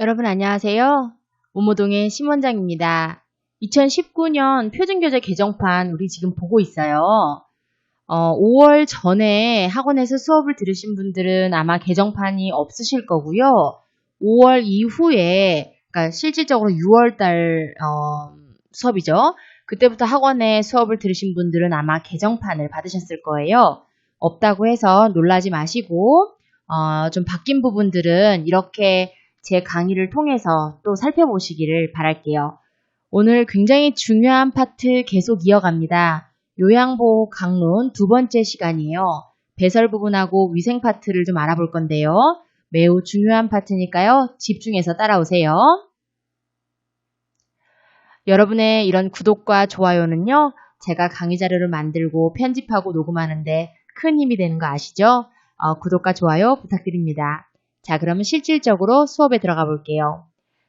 여러분 안녕하세요. 오모동의 심원장입니다. 2019년 표준교재 개정판 우리 지금 보고 있어요. 어, 5월 전에 학원에서 수업을 들으신 분들은 아마 개정판이 없으실 거고요. 5월 이후에, 그러니까 실질적으로 6월달 어, 수업이죠. 그때부터 학원에 수업을 들으신 분들은 아마 개정판을 받으셨을 거예요. 없다고 해서 놀라지 마시고 어, 좀 바뀐 부분들은 이렇게 제 강의를 통해서 또 살펴보시기를 바랄게요. 오늘 굉장히 중요한 파트 계속 이어갑니다. 요양보호 강론 두 번째 시간이에요. 배설 부분하고 위생 파트를 좀 알아볼 건데요. 매우 중요한 파트니까요. 집중해서 따라오세요. 여러분의 이런 구독과 좋아요는요. 제가 강의 자료를 만들고 편집하고 녹음하는데 큰 힘이 되는 거 아시죠? 어, 구독과 좋아요 부탁드립니다. 자, 그러면 실질적으로 수업에 들어가 볼게요.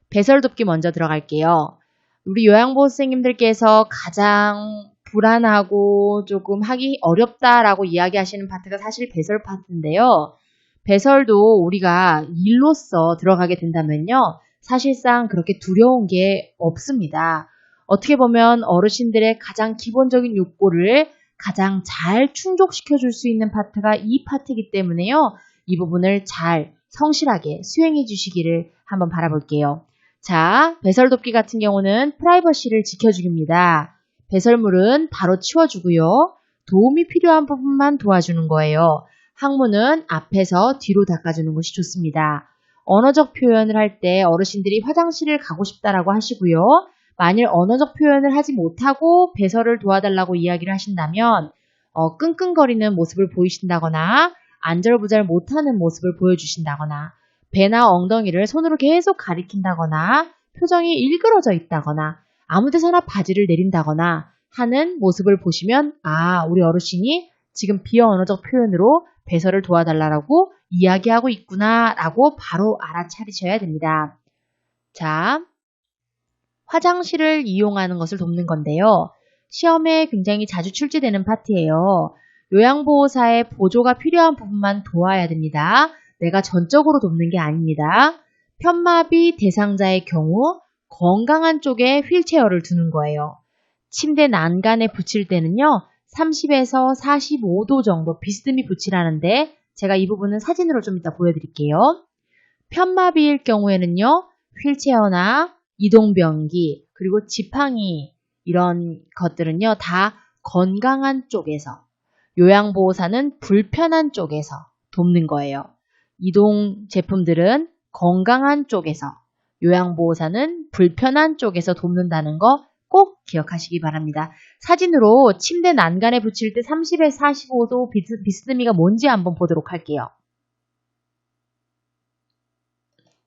배설 돕기 먼저 들어갈게요. 우리 요양보호 선생님들께서 가장 불안하고 조금 하기 어렵다라고 이야기하시는 파트가 사실 배설 파트인데요. 배설도 우리가 일로서 들어가게 된다면요. 사실상 그렇게 두려운 게 없습니다. 어떻게 보면 어르신들의 가장 기본적인 욕구를 가장 잘 충족시켜 줄 수 있는 파트가 이 파트이기 때문에요. 이 부분을 잘 성실하게 수행해 주시기를 한번 바라볼게요. 자, 배설 돕기 같은 경우는 프라이버시를 지켜주기입니다. 배설물은 바로 치워주고요. 도움이 필요한 부분만 도와주는 거예요. 항문은 앞에서 뒤로 닦아주는 것이 좋습니다. 언어적 표현을 할 때 어르신들이 화장실을 가고 싶다라고 하시고요. 만일 언어적 표현을 하지 못하고 배설을 도와달라고 이야기를 하신다면 어, 끙끙거리는 모습을 보이신다거나 안절부절 못하는 모습을 보여주신다거나 배나 엉덩이를 손으로 계속 가리킨다거나 표정이 일그러져 있다거나 아무 데서나 바지를 내린다거나 하는 모습을 보시면 아 우리 어르신이 지금 비언어적 표현으로 배설을 도와달라고 이야기하고 있구나 라고 바로 알아차리셔야 됩니다. 자, 화장실을 이용하는 것을 돕는 건데요. 시험에 굉장히 자주 출제되는 파트예요. 요양보호사의 보조가 필요한 부분만 도와야 됩니다. 내가 전적으로 돕는 게 아닙니다. 편마비 대상자의 경우 건강한 쪽에 휠체어를 두는 거예요. 침대 난간에 붙일 때는요. 30에서 45도 정도 비스듬히 붙이라는데 제가 이 부분은 사진으로 좀 이따 보여드릴게요. 편마비일 경우에는요. 휠체어나 이동변기 그리고 지팡이 이런 것들은요. 다 건강한 쪽에서 요양보호사는 불편한 쪽에서 돕는 거예요. 이동 제품들은 건강한 쪽에서, 요양보호사는 불편한 쪽에서 돕는다는 거 꼭 기억하시기 바랍니다. 사진으로 침대 난간에 붙일 때 30에서 45도 비스, 비스듬히가 뭔지 한번 보도록 할게요.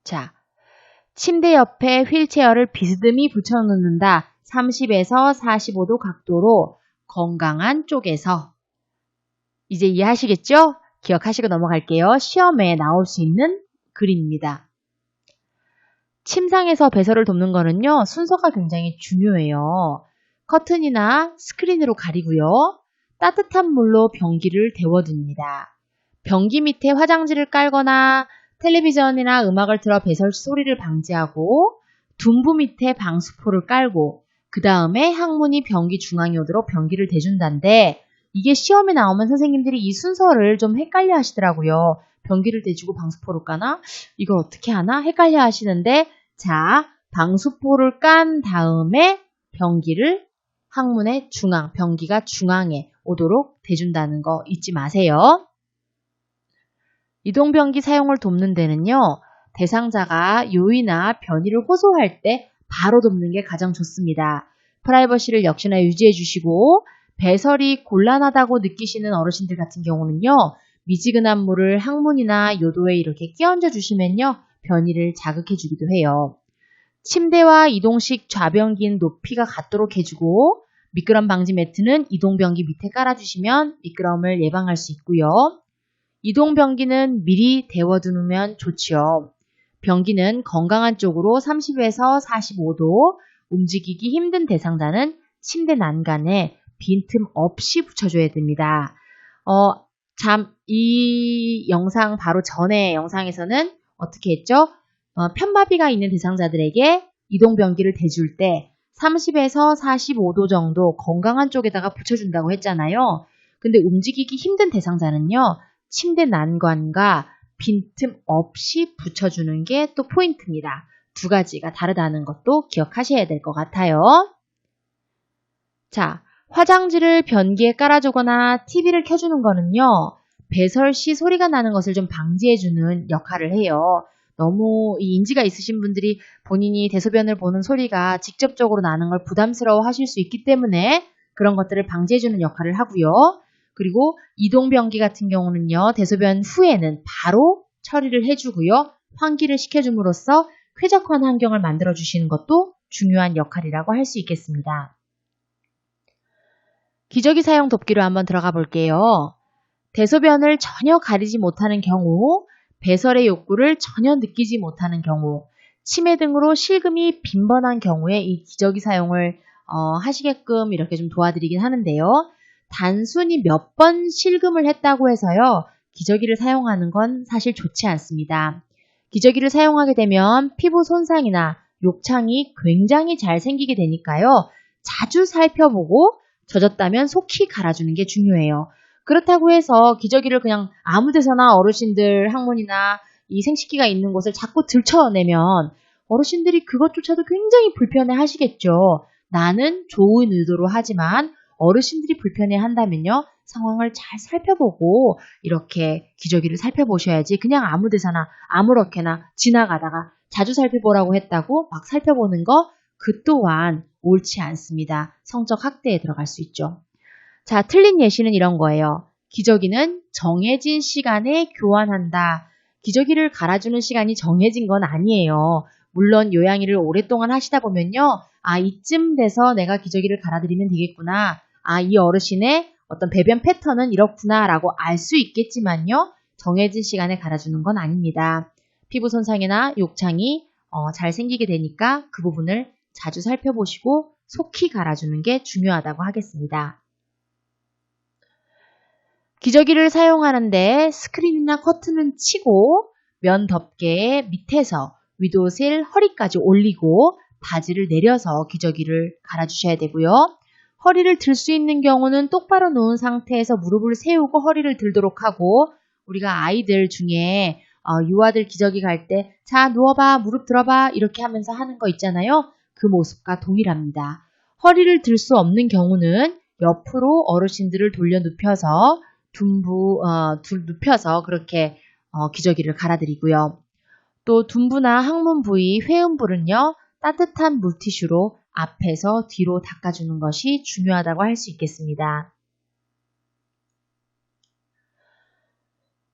자, 침대 옆에 휠체어를 비스듬히 붙여놓는다. 30에서 45도 각도로 건강한 쪽에서 이제 이해하시겠죠? 기억하시고 넘어갈게요. 시험에 나올 수 있는 글입니다. 침상에서 배설을 돕는 거는요, 순서가 굉장히 중요해요. 커튼이나 스크린으로 가리고요. 따뜻한 물로 변기를 데워둡니다. 변기 밑에 화장지를 깔거나 텔레비전이나 음악을 틀어 배설 소리를 방지하고 둔부 밑에 방수포를 깔고 그 다음에 항문이 변기 중앙에 오도록 변기를 대준다는데 이게 시험에 나오면 선생님들이 이 순서를 좀 헷갈려 하시더라고요. 변기를 대주고 방수포를 까나? 이걸 어떻게 하나? 헷갈려 하시는데, 자, 방수포를 깐 다음에 변기를 항문의 중앙, 변기가 중앙에 오도록 대준다는 거 잊지 마세요. 이동변기 사용을 돕는 데는요, 대상자가 요이나 변이를 호소할 때 바로 돕는 게 가장 좋습니다. 프라이버시를 역시나 유지해 주시고, 배설이 곤란하다고 느끼시는 어르신들 같은 경우는요, 미지근한 물을 항문이나 요도에 이렇게 끼얹어 주시면요, 변이를 자극해 주기도 해요. 침대와 이동식 좌변기는 높이가 같도록 해주고, 미끄럼 방지 매트는 이동변기 밑에 깔아주시면 미끄럼을 예방할 수 있고요. 이동변기는 미리 데워두면 좋지요. 변기는 건강한 쪽으로 30에서 45도, 움직이기 힘든 대상자는 침대 난간에 빈틈 없이 붙여줘야 됩니다. 어, 참, 이 영상 바로 전에 영상에서는 어떻게 했죠? 어, 편마비가 있는 대상자들에게 이동변기를 대줄 때 30에서 45도 정도 건강한 쪽에다가 붙여준다고 했잖아요. 근데 움직이기 힘든 대상자는요, 침대 난관과 빈틈 없이 붙여주는 게 또 포인트입니다. 두 가지가 다르다는 것도 기억하셔야 될 것 같아요. 자, 화장지를 변기에 깔아주거나 TV를 켜주는 거는요, 배설 시 소리가 나는 것을 좀 방지해주는 역할을 해요. 너무 이 인지가 있으신 분들이 본인이 대소변을 보는 소리가 직접적으로 나는 걸 부담스러워 하실 수 있기 때문에 그런 것들을 방지해주는 역할을 하고요. 그리고 이동변기 같은 경우는요, 대소변 후에는 바로 처리를 해주고요. 환기를 시켜줌으로써 쾌적한 환경을 만들어주시는 것도 중요한 역할이라고 할 수 있겠습니다. 기저귀 사용 돕기로 한번 들어가 볼게요. 대소변을 전혀 가리지 못하는 경우, 배설의 욕구를 전혀 느끼지 못하는 경우, 치매 등으로 실금이 빈번한 경우에 이 기저귀 사용을 어, 하시게끔 이렇게 좀 도와드리긴 하는데요. 단순히 몇 번 실금을 했다고 해서요. 기저귀를 사용하는 건 사실 좋지 않습니다. 기저귀를 사용하게 되면 피부 손상이나 욕창이 굉장히 잘 생기게 되니까요. 자주 살펴보고 젖었다면 속히 갈아주는 게 중요해요. 그렇다고 해서 기저귀를 그냥 아무 데서나 어르신들 항문이나 이 생식기가 있는 곳을 자꾸 들춰내면 어르신들이 그것조차도 굉장히 불편해 하시겠죠. 나는 좋은 의도로 하지만 어르신들이 불편해 한다면요. 상황을 잘 살펴보고 이렇게 기저귀를 살펴보셔야지 그냥 아무 데서나 아무렇게나 지나가다가 자주 살펴보라고 했다고 막 살펴보는 거 그 또한 옳지 않습니다. 성적 학대에 들어갈 수 있죠. 자, 틀린 예시는 이런 거예요. 기저귀는 정해진 시간에 교환한다. 기저귀를 갈아주는 시간이 정해진 건 아니에요. 물론 요양이를 오랫동안 하시다 보면요. 아, 이쯤 돼서 내가 기저귀를 갈아드리면 되겠구나. 아, 이 어르신의 어떤 배변 패턴은 이렇구나라고 알 수 있겠지만요. 정해진 시간에 갈아주는 건 아닙니다. 피부 손상이나 욕창이 어, 잘 생기게 되니까 그 부분을 자주 살펴보시고 속히 갈아주는 게 중요하다고 하겠습니다. 기저귀를 사용하는데 스크린이나 커튼은 치고 면 덮개 밑에서 위도실 허리까지 올리고 바지를 내려서 기저귀를 갈아주셔야 되고요. 허리를 들 수 있는 경우는 똑바로 누운 상태에서 무릎을 세우고 허리를 들도록 하고 우리가 아이들 중에 어, 유아들 기저귀 갈 때 자 누워봐 무릎 들어봐 이렇게 하면서 하는 거 있잖아요. 그 모습과 동일합니다. 허리를 들 수 없는 경우는 옆으로 어르신들을 돌려 눕혀서 둔부 어, 둘 눕혀서 그렇게 어, 기저귀를 갈아드리고요. 또 둔부나 항문 부위 회음부는요 따뜻한 물티슈로 앞에서 뒤로 닦아주는 것이 중요하다고 할 수 있겠습니다.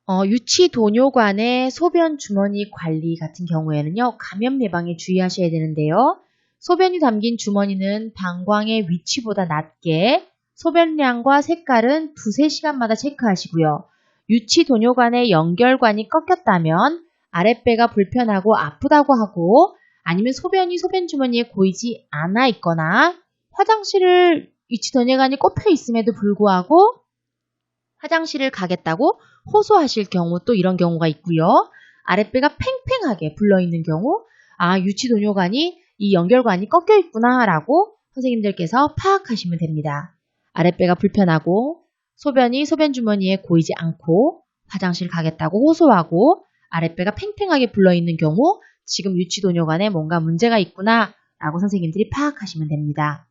어, 유치 도뇨관의 소변 주머니 관리 같은 경우에는요, 감염 예방에 주의하셔야 되는데요. 소변이 담긴 주머니는 방광의 위치보다 낮게 소변량과 색깔은 두세 시간마다 체크하시고요. 유치 도뇨관의 연결관이 꺾였다면 아랫배가 불편하고 아프다고 하고 아니면 소변이 소변 주머니에 고이지 않아 있거나 화장실을 위치 도뇨관이 꼽혀 있음에도 불구하고 화장실을 가겠다고 호소하실 경우 또 이런 경우가 있고요. 아랫배가 팽팽하게 불러 있는 경우 아 유치 도뇨관이 이 연결관이 꺾여 있구나라고 선생님들께서 파악하시면 됩니다. 아랫배가 불편하고 소변이 소변 주머니에 고이지 않고 화장실 가겠다고 호소하고 아랫배가 팽팽하게 불러 있는 경우 지금 유치도뇨관에 뭔가 문제가 있구나 라고 선생님들이 파악하시면 됩니다.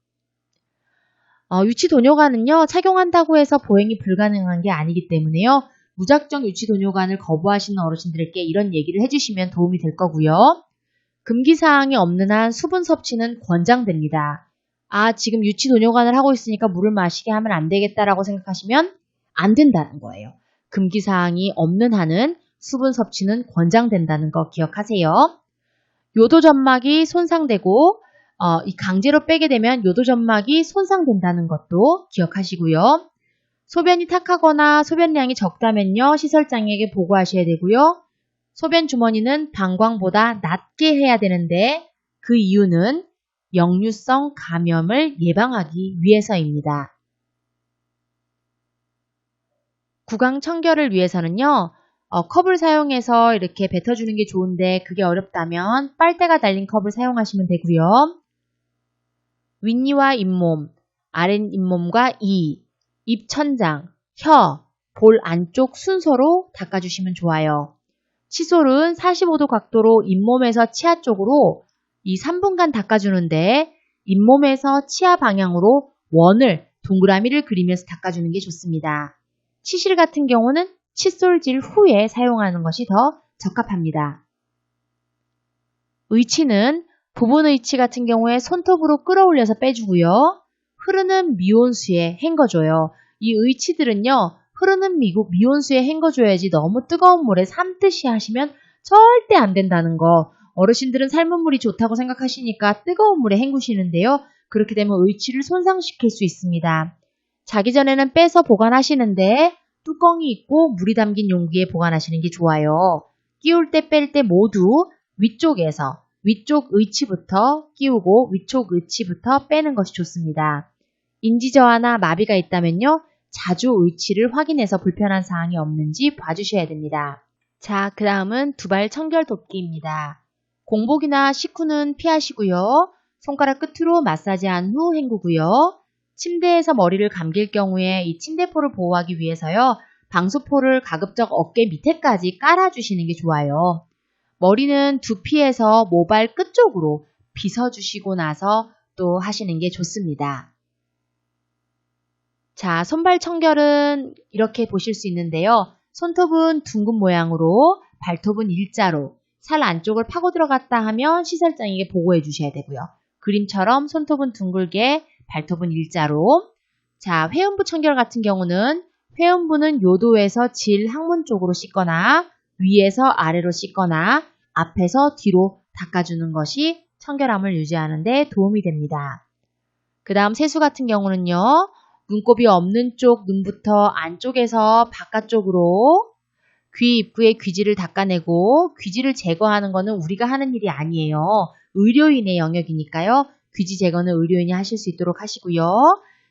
어, 유치도뇨관은요 착용한다고 해서 보행이 불가능한 게 아니기 때문에요 무작정 유치도뇨관을 거부하시는 어르신들께 이런 얘기를 해주시면 도움이 될 거고요. 금기사항이 없는 한 수분 섭취는 권장됩니다. 아, 지금 유치도뇨관을 하고 있으니까 물을 마시게 하면 안 되겠다라고 생각하시면 안 된다는 거예요. 금기사항이 없는 한은 수분 섭취는 권장된다는 거 기억하세요. 요도 점막이 손상되고 어, 이 강제로 빼게 되면 요도 점막이 손상된다는 것도 기억하시고요. 소변이 탁하거나 소변량이 적다면요. 시설장에게 보고하셔야 되고요. 소변 주머니는 방광보다 낮게 해야 되는데 그 이유는 역류성 감염을 예방하기 위해서입니다. 구강 청결을 위해서는요. 어, 컵을 사용해서 이렇게 뱉어주는 게 좋은데 그게 어렵다면 빨대가 달린 컵을 사용하시면 되고요. 윗니와 잇몸, 아랫 잇몸과 이, 입천장, 혀, 볼 안쪽 순서로 닦아주시면 좋아요. 칫솔은 45도 각도로 잇몸에서 치아 쪽으로 이 3분간 닦아주는데 잇몸에서 치아 방향으로 원을 동그라미를 그리면서 닦아주는 게 좋습니다. 치실 같은 경우는 칫솔질 후에 사용하는 것이 더 적합합니다. 의치는 부분 의치 같은 경우에 손톱으로 끌어올려서 빼주고요. 흐르는 미온수에 헹궈줘요. 이 의치들은요, 흐르는 미국 미온수에 헹궈줘야지 너무 뜨거운 물에 삶듯이 하시면 절대 안 된다는 거. 어르신들은 삶은 물이 좋다고 생각하시니까 뜨거운 물에 헹구시는데요. 그렇게 되면 의치를 손상시킬 수 있습니다. 자기 전에는 빼서 보관하시는데 뚜껑이 있고 물이 담긴 용기에 보관하시는 게 좋아요. 끼울 때 뺄 때 모두 위쪽에서 위쪽 의치부터 끼우고 위쪽 의치부터 빼는 것이 좋습니다. 인지 저하나 마비가 있다면요. 자주 의치를 확인해서 불편한 사항이 없는지 봐주셔야 됩니다. 자, 그 다음은 두발 청결 돕기입니다. 공복이나 식후는 피하시고요. 손가락 끝으로 마사지한 후 헹구고요. 침대에서 머리를 감길 경우에 이 침대포를 보호하기 위해서요. 방수포를 가급적 어깨 밑에까지 깔아주시는 게 좋아요. 머리는 두피에서 모발 끝쪽으로 빗어주시고 나서 또 하시는 게 좋습니다. 자, 손발 청결은 이렇게 보실 수 있는데요. 손톱은 둥근 모양으로, 발톱은 일자로, 살 안쪽을 파고 들어갔다 하면 시설장에게 보고해 주셔야 되고요. 그림처럼 손톱은 둥글게, 발톱은 일자로. 자, 회음부 청결 같은 경우는 회음부는 요도에서 질 항문 쪽으로 씻거나 위에서 아래로 씻거나 앞에서 뒤로 닦아주는 것이 청결함을 유지하는 데 도움이 됩니다. 그 다음 세수 같은 경우는요. 눈곱이 없는 쪽 눈부터 안쪽에서 바깥쪽으로 귀 입구의 귀지를 닦아내고 귀지를 제거하는 것은 우리가 하는 일이 아니에요. 의료인의 영역이니까요. 귀지 제거는 의료인이 하실 수 있도록 하시고요.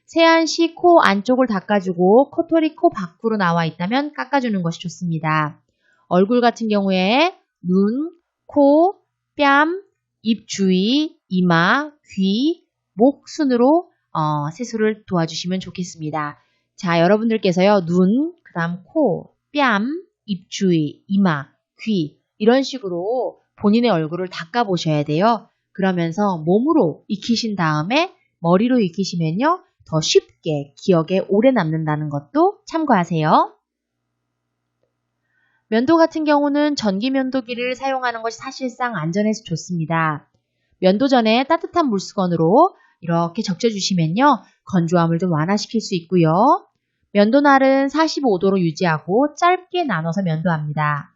세안 시 코 안쪽을 닦아주고 코털이 코 밖으로 나와 있다면 깎아주는 것이 좋습니다. 얼굴 같은 경우에 눈, 코, 뺨, 입 주위, 이마, 귀, 목 순으로 어, 세수를 도와주시면 좋겠습니다. 자, 여러분들께서요, 눈, 그 다음 코, 뺨, 입 주위, 이마, 귀, 이런 식으로 본인의 얼굴을 닦아보셔야 돼요. 그러면서 몸으로 익히신 다음에 머리로 익히시면요, 더 쉽게 기억에 오래 남는다는 것도 참고하세요. 면도 같은 경우는 전기 면도기를 사용하는 것이 사실상 안전해서 좋습니다. 면도 전에 따뜻한 물수건으로 이렇게 적셔주시면요. 건조함을 좀 완화시킬 수 있고요. 면도날은 45도로 유지하고 짧게 나눠서 면도합니다.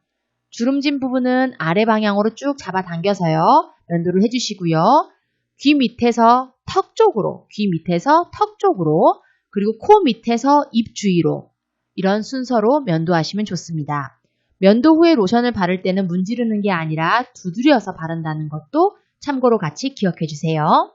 주름진 부분은 아래 방향으로 쭉 잡아당겨서요. 면도를 해주시고요. 귀 밑에서 턱 쪽으로, 귀 밑에서 턱 쪽으로, 그리고 코 밑에서 입 주위로 이런 순서로 면도하시면 좋습니다. 면도 후에 로션을 바를 때는 문지르는 게 아니라 두드려서 바른다는 것도 참고로 같이 기억해 주세요.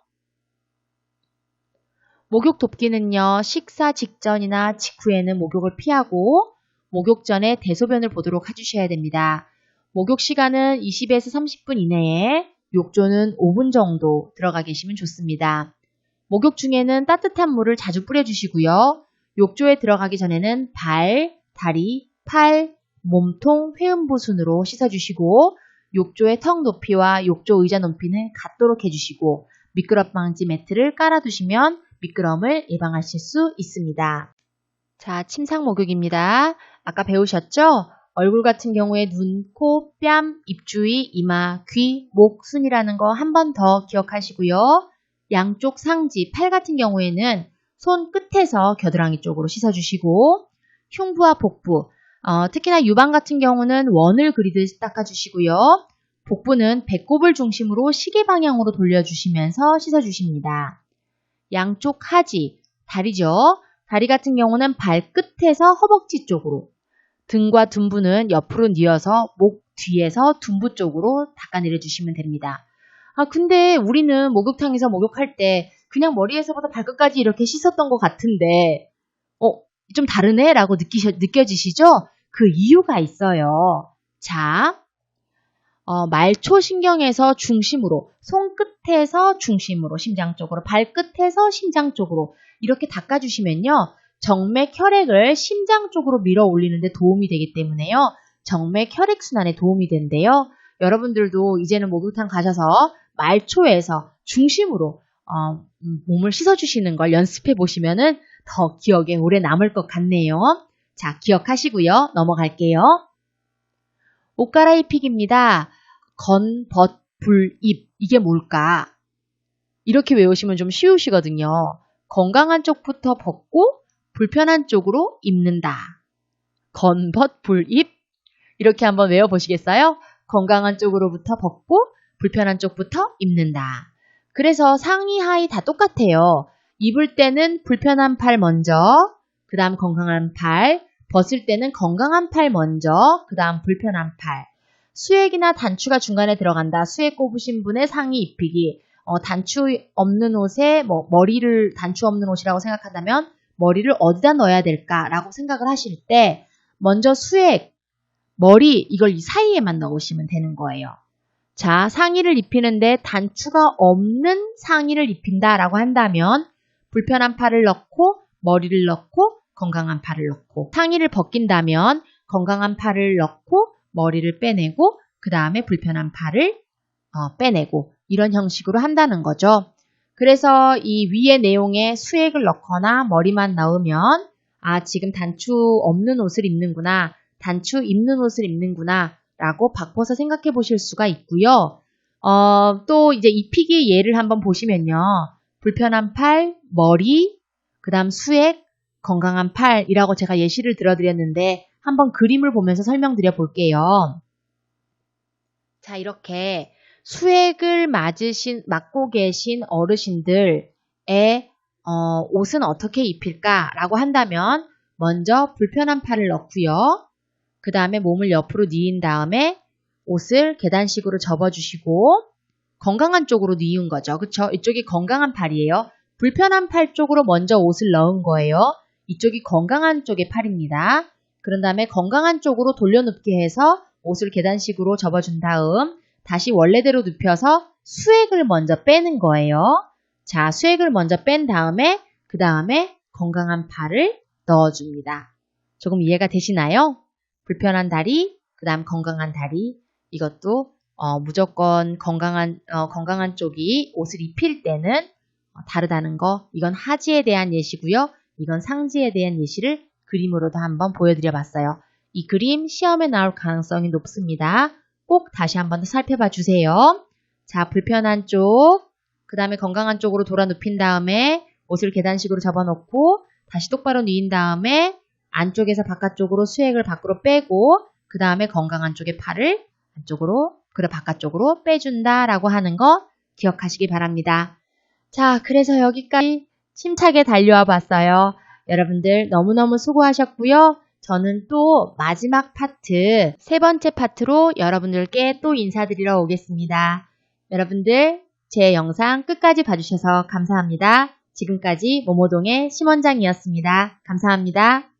목욕 돕기는요, 식사 직전이나 직후에는 목욕을 피하고, 목욕 전에 대소변을 보도록 해주셔야 됩니다. 목욕 시간은 20에서 30분 이내에, 욕조는 5분 정도 들어가 계시면 좋습니다. 목욕 중에는 따뜻한 물을 자주 뿌려주시고요. 욕조에 들어가기 전에는 발, 다리, 팔, 몸통, 회음부 순으로 씻어주시고, 욕조의 턱 높이와 욕조 의자 높이는 같도록 해주시고, 미끄럽 방지 매트를 깔아두시면 미끄럼을 예방하실 수 있습니다. 자, 침상 목욕입니다. 아까 배우셨죠? 얼굴 같은 경우에 눈, 코, 뺨, 입 주위, 이마, 귀, 목, 순이라는 거 한 번 더 기억하시고요. 양쪽 상지, 팔 같은 경우에는 손 끝에서 겨드랑이 쪽으로 씻어주시고 흉부와 복부, 어, 특히나 유방 같은 경우는 원을 그리듯 닦아주시고요. 복부는 배꼽을 중심으로 시계 방향으로 돌려주시면서 씻어주십니다. 양쪽 하지, 다리죠. 다리 같은 경우는 발끝에서 허벅지 쪽으로, 등과 둔부는 옆으로 뉘어서 목 뒤에서 둔부 쪽으로 닦아내려 주시면 됩니다. 아, 근데 우리는 목욕탕에서 목욕할 때 그냥 머리에서부터 발끝까지 이렇게 씻었던 것 같은데, 어, 좀 다르네? 라고 느끼셔, 느껴지시죠? 그 이유가 있어요. 자, 어, 말초신경에서 중심으로, 손끝 에서 중심으로, 심장 쪽으로, 발끝에서 심장 쪽으로 이렇게 닦아주시면요. 정맥 혈액을 심장 쪽으로 밀어 올리는데 도움이 되기 때문에요. 정맥 혈액 순환에 도움이 된대요. 여러분들도 이제는 목욕탕 가셔서 말초에서 중심으로 어, 음, 몸을 씻어주시는 걸 연습해 보시면은 더 기억에 오래 남을 것 같네요. 자, 기억하시고요. 넘어갈게요. 옷 갈아입히기입니다. 건, 벗, 불, 입. 이게 뭘까? 이렇게 외우시면 좀 쉬우시거든요. 건강한 쪽부터 벗고 불편한 쪽으로 입는다. 건, 벗, 불, 입. 이렇게 한번 외워보시겠어요? 건강한 쪽으로부터 벗고 불편한 쪽부터 입는다. 그래서 상의, 하의 다 똑같아요. 입을 때는 불편한 팔 먼저, 그 다음 건강한 팔, 벗을 때는 건강한 팔 먼저, 그 다음 불편한 팔. 수액이나 단추가 중간에 들어간다. 수액 꼽으신 분의 상의 입히기. 어, 단추 없는 옷에 뭐 머리를 단추 없는 옷이라고 생각한다면 머리를 어디다 넣어야 될까라고 생각을 하실 때 먼저 수액, 머리 이걸 이 사이에만 넣으시면 되는 거예요. 자, 상의를 입히는데 단추가 없는 상의를 입힌다라고 한다면 불편한 팔을 넣고 머리를 넣고 건강한 팔을 넣고 상의를 벗긴다면 건강한 팔을 넣고 머리를 빼내고 그 다음에 불편한 팔을 어, 빼내고 이런 형식으로 한다는 거죠. 그래서 이 위의 내용에 수액을 넣거나 머리만 넣으면 아 지금 단추 없는 옷을 입는구나 단추 입는 옷을 입는구나 라고 바꿔서 생각해 보실 수가 있고요. 어, 또 이제 입히기 예를 한번 보시면요. 불편한 팔, 머리, 그 다음 수액, 건강한 팔이라고 제가 예시를 들어드렸는데 한번 그림을 보면서 설명드려 볼게요. 자, 이렇게 수액을 맞으신, 맞고 계신 어르신들의 어, 옷은 어떻게 입힐까라고 한다면 먼저 불편한 팔을 넣고요. 그 다음에 몸을 옆으로 뉘인 다음에 옷을 계단식으로 접어주시고 건강한 쪽으로 뉘은 거죠. 그쵸? 이쪽이 건강한 팔이에요. 불편한 팔 쪽으로 먼저 옷을 넣은 거예요. 이쪽이 건강한 쪽의 팔입니다. 그런 다음에 건강한 쪽으로 돌려눕게 해서 옷을 계단식으로 접어준 다음 다시 원래대로 눕혀서 수액을 먼저 빼는 거예요. 자, 수액을 먼저 뺀 다음에 그 다음에 건강한 팔을 넣어줍니다. 조금 이해가 되시나요? 불편한 다리, 그 다음 건강한 다리. 이것도 어, 무조건 건강한 어, 건강한 쪽이 옷을 입힐 때는 어, 다르다는 거. 이건 하지에 대한 예시고요. 이건 상지에 대한 예시를 그림으로도 한번 보여드려 봤어요. 이 그림 시험에 나올 가능성이 높습니다. 꼭 다시 한번 더 살펴봐 주세요. 자, 불편한 쪽, 그 다음에 건강한 쪽으로 돌아 눕힌 다음에 옷을 계단식으로 접어놓고 다시 똑바로 뉘인 다음에 안쪽에서 바깥쪽으로 수액을 밖으로 빼고 그 다음에 건강한 쪽의 팔을 안쪽으로 그래 바깥쪽으로 빼준다라고 하는 거 기억하시기 바랍니다. 자, 그래서 여기까지 침착에 달려와 봤어요. 여러분들 너무너무 수고하셨고요. 저는 또 마지막 파트, 세 번째 파트로 여러분들께 또 인사드리러 오겠습니다. 여러분들 제 영상 끝까지 봐주셔서 감사합니다. 지금까지 모모동의 심원장이었습니다. 감사합니다.